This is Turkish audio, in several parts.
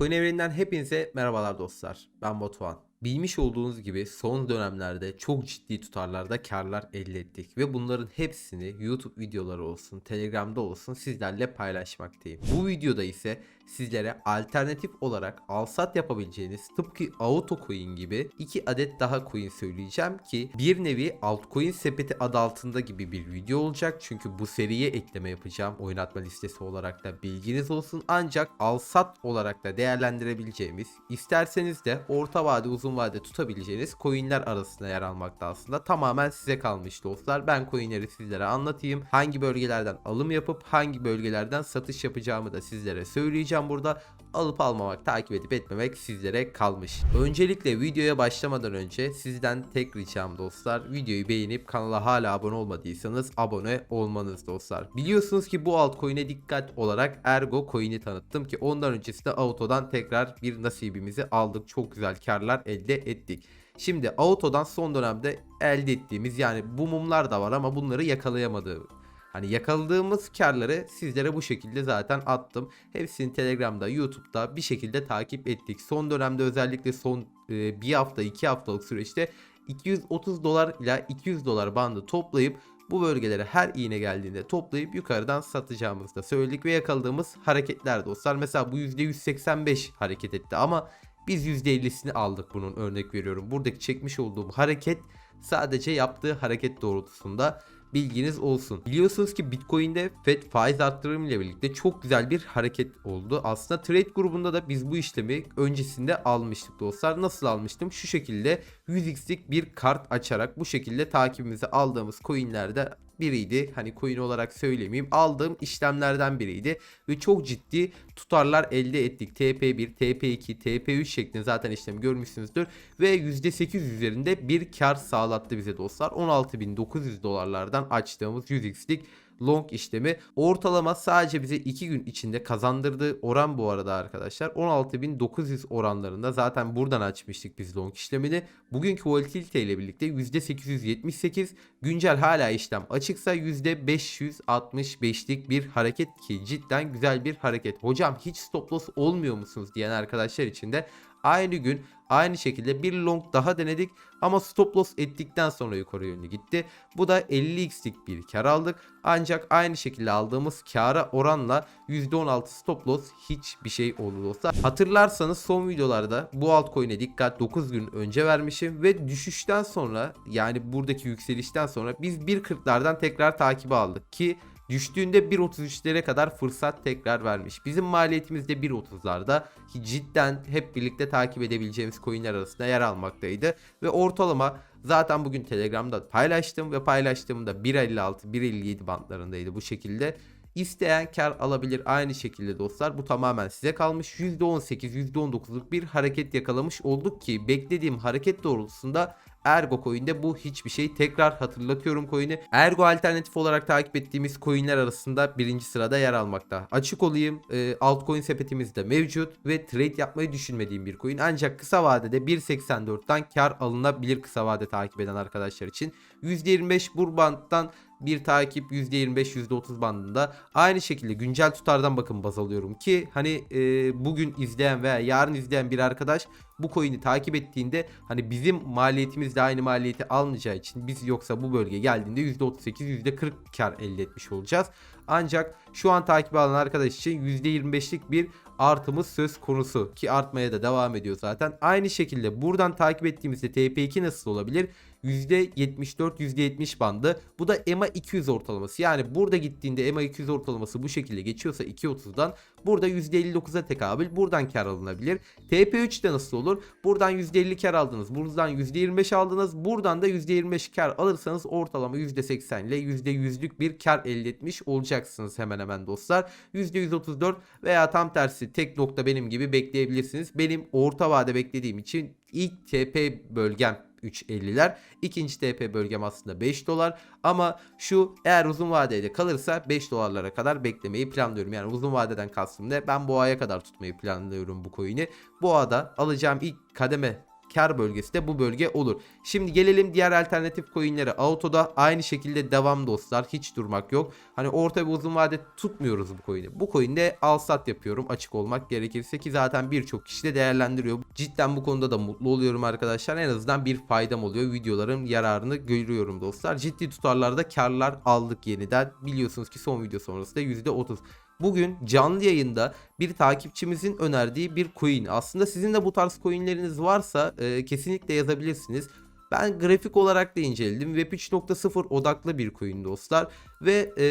Bitcoin evreninden hepinize merhabalar dostlar. Ben Batuhan. Bilmiş olduğunuz gibi son dönemlerde çok ciddi tutarlarda karlar elde ettik ve bunların hepsini YouTube videoları olsun, Telegram'da olsun sizlerle paylaşmaktayım. Bu videoda ise sizlere alternatif olarak alsat yapabileceğiniz tıpkı AutoCoin gibi iki adet daha coin söyleyeceğim ki bir nevi altcoin sepeti adı altında gibi bir video olacak. Çünkü bu seriye ekleme yapacağım oynatma listesi olarak da bilginiz olsun. Ancak alsat olarak da değerlendirebileceğimiz isterseniz de orta vade uzun vade tutabileceğiniz coinler arasında yer almakta aslında. Tamamen size kalmış dostlar. Ben coinleri sizlere anlatayım. Hangi bölgelerden alım yapıp hangi bölgelerden satış yapacağımı da sizlere söyleyeceğim burada. Alıp almamak, takip edip etmemek sizlere kalmış. Öncelikle videoya başlamadan önce sizden tek ricam dostlar. Videoyu beğenip kanala hala abone olmadıysanız abone olmanız dostlar. Biliyorsunuz ki bu altcoin'e dikkat olarak Ergo coin'i tanıttım ki ondan öncesinde Auto'dan tekrar bir nasibimizi aldık. Çok güzel karlar elde ettik. Şimdi Auto'dan son dönemde elde ettiğimiz yani bu mumlar da var ama bunları yakalayamadığı Hani yakaladığımız karları sizlere bu şekilde zaten attım. Hepsini Telegram'da, YouTube'da bir şekilde takip ettik. Son dönemde özellikle son e, bir hafta, iki haftalık süreçte 230 dolar ile 200 dolar bandı toplayıp bu bölgelere her iğne geldiğinde toplayıp yukarıdan satacağımızı da söyledik ve yakaladığımız hareketler dostlar. Mesela bu %185 hareket etti ama biz %50'sini aldık bunun örnek veriyorum. Buradaki çekmiş olduğum hareket sadece yaptığı hareket doğrultusunda bilginiz olsun. Biliyorsunuz ki Bitcoin'de FED faiz arttırımı ile birlikte çok güzel bir hareket oldu. Aslında trade grubunda da biz bu işlemi öncesinde almıştık dostlar. Nasıl almıştım? Şu şekilde 100x'lik bir kart açarak bu şekilde takibimizi aldığımız coinlerde biriydi. Hani coin olarak söylemeyeyim. Aldığım işlemlerden biriydi. Ve çok ciddi tutarlar elde ettik. TP1, TP2, TP3 şeklinde zaten işlemi görmüşsünüzdür. Ve %8 üzerinde bir kar sağlattı bize dostlar. 16.900 dolarlardan açtığımız 100x'lik long işlemi ortalama sadece bize 2 gün içinde kazandırdığı oran bu arada arkadaşlar 16.900 oranlarında zaten buradan açmıştık biz long işlemini. Bugünkü volatilite ile birlikte %878 güncel hala işlem açıksa %565'lik bir hareket ki cidden güzel bir hareket. Hocam hiç stop loss olmuyor musunuz diyen arkadaşlar için de aynı gün aynı şekilde bir long daha denedik ama stop loss ettikten sonra yukarı yönlü gitti. Bu da 50x'lik bir kar aldık. Ancak aynı şekilde aldığımız kara oranla %16 stop loss hiçbir şey oldu. Hatırlarsanız son videolarda bu altcoin'e dikkat 9 gün önce vermişim ve düşüşten sonra yani buradaki yükselişten sonra biz 1.40'lardan tekrar takibi aldık ki Düştüğünde 1.33'lere kadar fırsat tekrar vermiş. Bizim maliyetimiz de 1.30'larda ki cidden hep birlikte takip edebileceğimiz coinler arasında yer almaktaydı. Ve ortalama zaten bugün Telegram'da paylaştım ve paylaştığımda 1.56-1.57 bantlarındaydı bu şekilde. İsteyen kar alabilir aynı şekilde dostlar. Bu tamamen size kalmış. %18, %19'luk bir hareket yakalamış olduk ki beklediğim hareket doğrultusunda Ergo coin'de bu hiçbir şey. Tekrar hatırlatıyorum coin'i. Ergo alternatif olarak takip ettiğimiz coin'ler arasında birinci sırada yer almakta. Açık olayım e, altcoin sepetimizde mevcut ve trade yapmayı düşünmediğim bir coin. Ancak kısa vadede 1.84'ten kar alınabilir kısa vade takip eden arkadaşlar için. %25 bu banttan bir takip %25 %30 bandında. Aynı şekilde güncel tutardan bakın baz alıyorum ki hani e, bugün izleyen veya yarın izleyen bir arkadaş bu coin'i takip ettiğinde hani bizim maliyetimiz de aynı maliyeti almayacağı için biz yoksa bu bölge geldiğinde %38 %40 kar elde etmiş olacağız. Ancak şu an takip alan arkadaş için %25'lik bir artımız söz konusu ki artmaya da devam ediyor zaten. Aynı şekilde buradan takip ettiğimizde TP2 nasıl olabilir? %74 %70 bandı. Bu da EMA 200 ortalaması. Yani burada gittiğinde EMA 200 ortalaması bu şekilde geçiyorsa 2.30'dan burada %59'a tekabül. Buradan kar alınabilir. TP3 de nasıl olur? Buradan %50 kar aldınız. Buradan %25 aldınız. Buradan da %25 kar alırsanız ortalama %80 ile %100'lük bir kar elde etmiş olacaksınız hemen hemen dostlar. %134 veya tam tersi tek nokta benim gibi bekleyebilirsiniz. Benim orta vade beklediğim için ilk TP bölgem 3.50'ler. İkinci TP bölgem aslında 5 dolar. Ama şu eğer uzun vadede kalırsa 5 dolarlara kadar beklemeyi planlıyorum. Yani uzun vadeden kastım ne? Ben boğaya kadar tutmayı planlıyorum bu coin'i. Boğada alacağım ilk kademe kar bölgesi de bu bölge olur. Şimdi gelelim diğer alternatif coinlere. Auto'da aynı şekilde devam dostlar. Hiç durmak yok. Hani orta ve uzun vade tutmuyoruz bu coin'i. Bu coin'de al sat yapıyorum açık olmak gerekirse ki zaten birçok kişi de değerlendiriyor. Cidden bu konuda da mutlu oluyorum arkadaşlar. En azından bir faydam oluyor. Videoların yararını görüyorum dostlar. Ciddi tutarlarda karlar aldık yeniden. Biliyorsunuz ki son video sonrası da %30. Bugün canlı yayında bir takipçimizin önerdiği bir coin. Aslında sizin de bu tarz coinleriniz varsa e, kesinlikle yazabilirsiniz. Ben grafik olarak da inceledim. Web 3.0 odaklı bir coin dostlar. Ve e,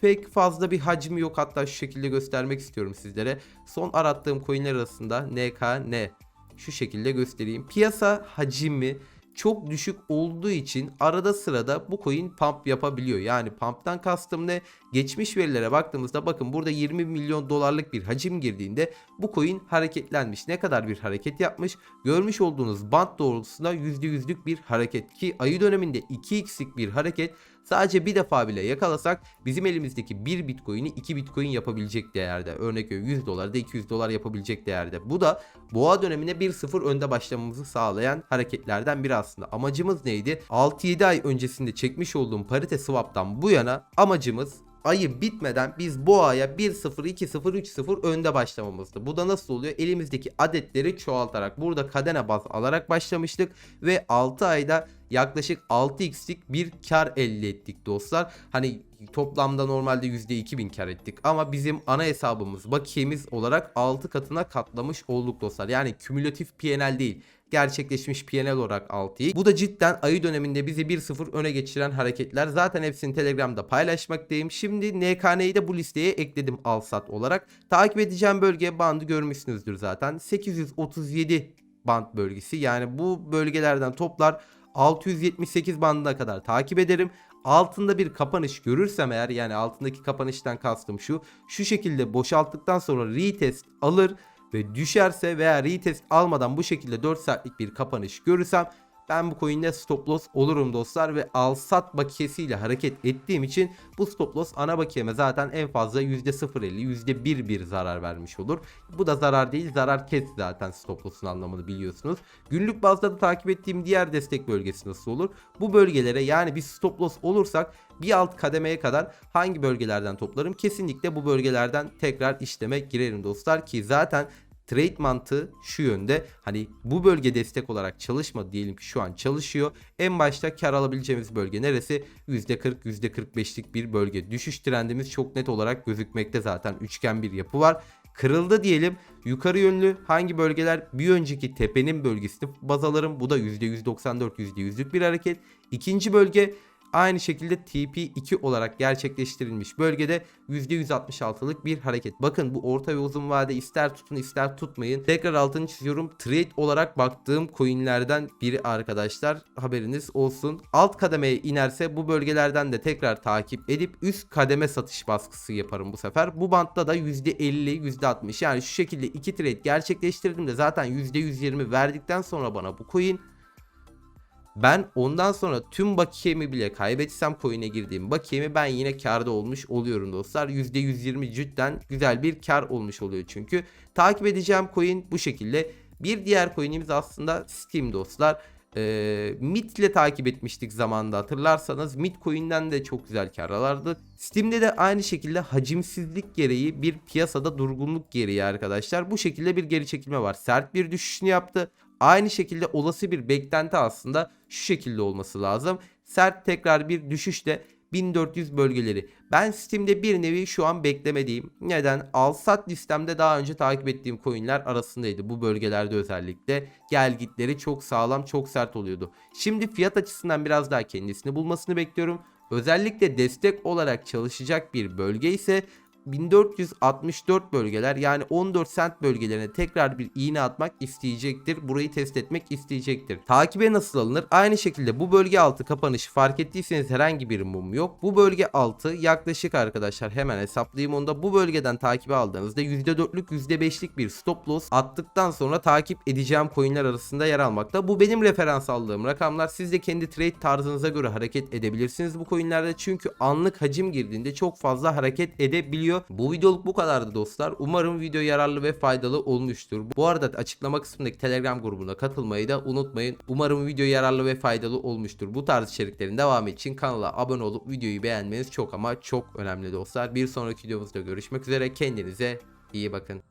pek fazla bir hacmi yok. Hatta şu şekilde göstermek istiyorum sizlere. Son arattığım coinler arasında NKN. Şu şekilde göstereyim. Piyasa hacmi çok düşük olduğu için arada sırada bu coin pump yapabiliyor. Yani pump'tan kastım ne? Geçmiş verilere baktığımızda bakın burada 20 milyon dolarlık bir hacim girdiğinde bu coin hareketlenmiş. Ne kadar bir hareket yapmış? Görmüş olduğunuz band doğrultusunda %100'lük bir hareket ki ayı döneminde 2x'lik bir hareket sadece bir defa bile yakalasak bizim elimizdeki 1 bitcoin'i 2 bitcoin yapabilecek değerde. Örnek veriyorum 100 dolarda 200 dolar yapabilecek değerde. Bu da boğa dönemine 1-0 önde başlamamızı sağlayan hareketlerden biri aslında. Amacımız neydi? 6-7 ay öncesinde çekmiş olduğum parite swap'tan bu yana amacımız ayı bitmeden biz boğaya 1-0, 2-0, 3-0 önde başlamamızdı. Bu da nasıl oluyor? Elimizdeki adetleri çoğaltarak burada kadene baz alarak başlamıştık ve 6 ayda yaklaşık 6x'lik bir kar elde ettik dostlar. Hani toplamda normalde %2000 kar ettik ama bizim ana hesabımız bakiyemiz olarak 6 katına katlamış olduk dostlar. Yani kümülatif PNL değil gerçekleşmiş PNL olarak 6'yı. Bu da cidden ayı döneminde bizi 1-0 öne geçiren hareketler. Zaten hepsini Telegram'da paylaşmaktayım. Şimdi NKN'yi de bu listeye ekledim alsat olarak. Takip edeceğim bölge bandı görmüşsünüzdür zaten. 837 band bölgesi. Yani bu bölgelerden toplar 678 bandına kadar takip ederim. Altında bir kapanış görürsem eğer yani altındaki kapanıştan kastım şu. Şu şekilde boşalttıktan sonra retest alır ve düşerse veya retest almadan bu şekilde 4 saatlik bir kapanış görürsem ben bu coin'de stop loss olurum dostlar ve al sat bakiyesiyle hareket ettiğim için bu stop loss ana bakiyeme zaten en fazla %0.50 %1.1 zarar vermiş olur. Bu da zarar değil zarar kes zaten stop loss'un anlamını biliyorsunuz. Günlük bazda da takip ettiğim diğer destek bölgesi nasıl olur? Bu bölgelere yani bir stop loss olursak bir alt kademeye kadar hangi bölgelerden toplarım? Kesinlikle bu bölgelerden tekrar işleme girerim dostlar ki zaten trade mantığı şu yönde. Hani bu bölge destek olarak çalışmadı diyelim ki şu an çalışıyor. En başta kar alabileceğimiz bölge neresi? %40 %45'lik bir bölge. Düşüş trendimiz çok net olarak gözükmekte zaten. Üçgen bir yapı var. Kırıldı diyelim. Yukarı yönlü hangi bölgeler bir önceki tepenin bölgesini baz alırım. Bu da %194 %100'lük bir hareket. İkinci bölge Aynı şekilde TP2 olarak gerçekleştirilmiş bölgede %166'lık bir hareket. Bakın bu orta ve uzun vade ister tutun ister tutmayın. Tekrar altını çiziyorum. Trade olarak baktığım coinlerden biri arkadaşlar. Haberiniz olsun. Alt kademeye inerse bu bölgelerden de tekrar takip edip üst kademe satış baskısı yaparım bu sefer. Bu bantta da %50 %60 yani şu şekilde iki trade gerçekleştirdim de zaten %120 verdikten sonra bana bu coin ben ondan sonra tüm bakiyemi bile kaybetsem coin'e girdiğim bakiyemi ben yine karda olmuş oluyorum dostlar. %120 cidden güzel bir kar olmuş oluyor çünkü. Takip edeceğim coin bu şekilde. Bir diğer coin'imiz aslında Steam dostlar. Ee, MIT ile takip etmiştik zamanında hatırlarsanız MIT coin'den de çok güzel kar alırdık. Steam'de de aynı şekilde hacimsizlik gereği bir piyasada durgunluk gereği arkadaşlar bu şekilde bir geri çekilme var. Sert bir düşüşünü yaptı. Aynı şekilde olası bir beklenti aslında şu şekilde olması lazım. Sert tekrar bir düşüşle 1400 bölgeleri. Ben Steam'de bir nevi şu an beklemediğim. Neden? Al sat listemde daha önce takip ettiğim coinler arasındaydı. Bu bölgelerde özellikle gel gitleri çok sağlam, çok sert oluyordu. Şimdi fiyat açısından biraz daha kendisini bulmasını bekliyorum. Özellikle destek olarak çalışacak bir bölge ise 1464 bölgeler yani 14 sent bölgelerine tekrar bir iğne atmak isteyecektir. Burayı test etmek isteyecektir. Takibe nasıl alınır? Aynı şekilde bu bölge altı kapanışı fark ettiyseniz herhangi bir mum yok. Bu bölge altı yaklaşık arkadaşlar hemen hesaplayayım onda. Bu bölgeden takibe aldığınızda %4'lük %5'lik bir stop loss attıktan sonra takip edeceğim coinler arasında yer almakta. Bu benim referans aldığım rakamlar. Siz de kendi trade tarzınıza göre hareket edebilirsiniz bu coinlerde. Çünkü anlık hacim girdiğinde çok fazla hareket edebiliyor geliyor. Bu videoluk bu kadardı dostlar. Umarım video yararlı ve faydalı olmuştur. Bu arada açıklama kısmındaki Telegram grubuna katılmayı da unutmayın. Umarım video yararlı ve faydalı olmuştur. Bu tarz içeriklerin devamı için kanala abone olup videoyu beğenmeniz çok ama çok önemli dostlar. Bir sonraki videomuzda görüşmek üzere. Kendinize iyi bakın.